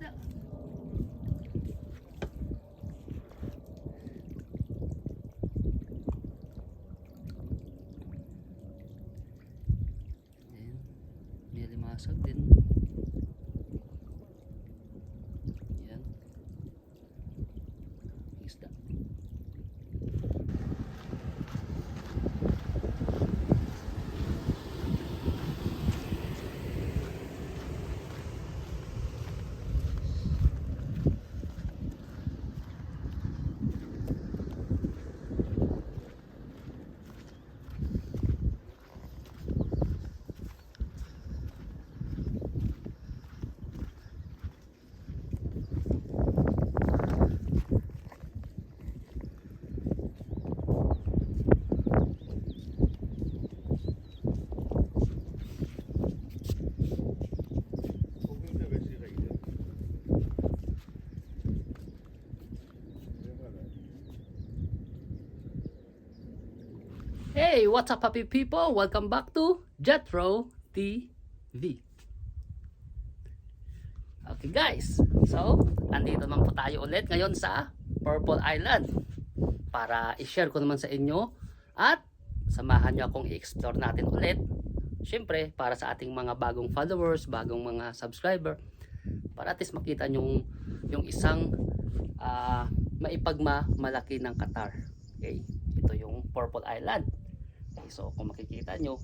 that Hey, what's up happy people? Welcome back to Jetro TV. Okay guys, so nandito naman po tayo ulit ngayon sa Purple Island para i-share ko naman sa inyo at samahan niyo akong i-explore natin ulit. Siyempre, para sa ating mga bagong followers, bagong mga subscriber, para at least makita niyo yung, isang ah, maipagma malaki ng Qatar. Okay, ito yung Purple Island. So kung makikita nyo,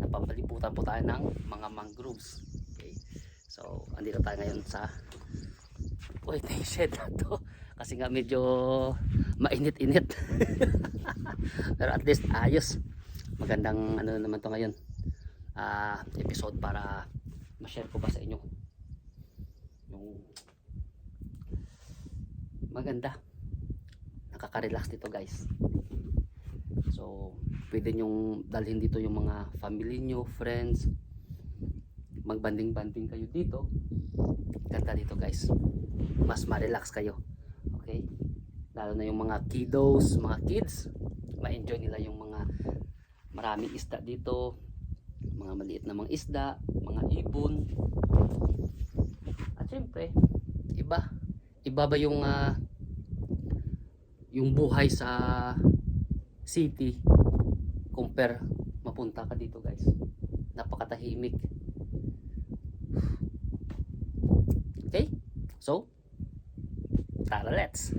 napapalibutan po tayo ng mga mangroves. Okay. So, andito tayo ngayon sa ito yung shed na to. Kasi nga medyo mainit-init. Pero at least ayos. Magandang ano naman to ngayon. ah episode para ma-share ko ba sa inyo yung maganda nakaka-relax dito guys So, pwede nyong dalhin dito yung mga family nyo, friends. Magbanding-banding kayo dito. Ganda dito guys. Mas ma-relax kayo. Okay? Lalo na yung mga kiddos, mga kids. Ma-enjoy nila yung mga maraming isda dito. Mga maliit na mga isda, mga ibon. At syempre, iba. Iba ba yung ah, yung buhay sa city compare mapunta ka dito guys. Napakatahimik. Okay? So tara let's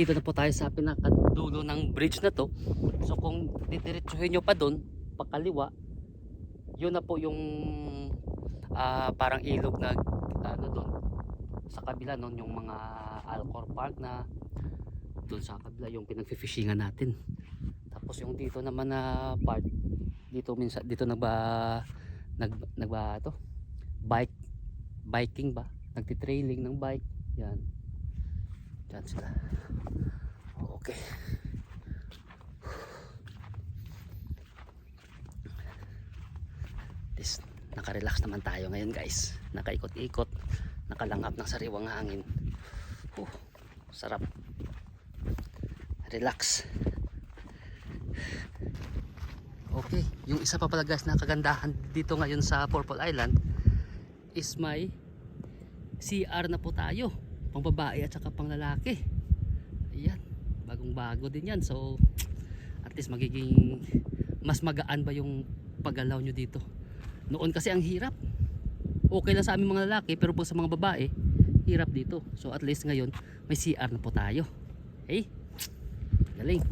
Andito na po tayo sa pinakadulo ng bridge na to. So kung didiretsuhin nyo pa doon, pakaliwa, yun na po yung ah, parang ilog na ano doon. Sa kabila noon yung mga Alcor Park na doon sa kabila yung pinagfishingan natin. Tapos yung dito naman na part, dito minsan dito nagba nag nagba to bike biking ba nagti-trailing ng bike yan yan sila okay. This nakarelax naman tayo ngayon guys. Nakaikot-ikot. Nakalangap ng sariwang hangin. Uh, sarap. Relax. Okay, yung isa pa pala guys na kagandahan dito ngayon sa Purple Island is may CR na po tayo. Pang babae at saka pang lalaki. Ayan, bagong bago din yan. So, at least magiging mas magaan ba yung paggalaw nyo dito. Noon kasi ang hirap. Okay lang sa aming mga lalaki pero po sa mga babae, hirap dito. So at least ngayon may CR na po tayo. Okay? Galing.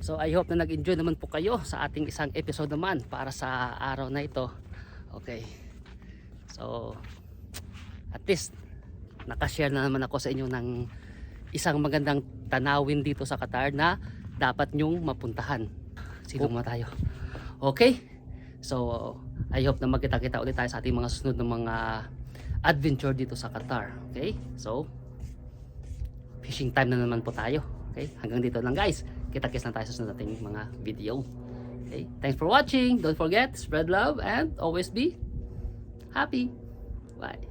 So I hope na nag-enjoy naman po kayo sa ating isang episode naman para sa araw na ito. Okay. So at least nakashare na naman ako sa inyo ng isang magandang tanawin dito sa Qatar na dapat nyong mapuntahan. Silong mo tayo. Okay? So I hope na magkita-kita ulit tayo sa ating mga sunod na mga adventure dito sa Qatar. Okay? So fishing time na naman po tayo. Okay? Hanggang dito lang guys. Kita-kits na tayo sa sunod nating mga video. Okay? Thanks for watching. Don't forget, spread love and always be happy. Bye.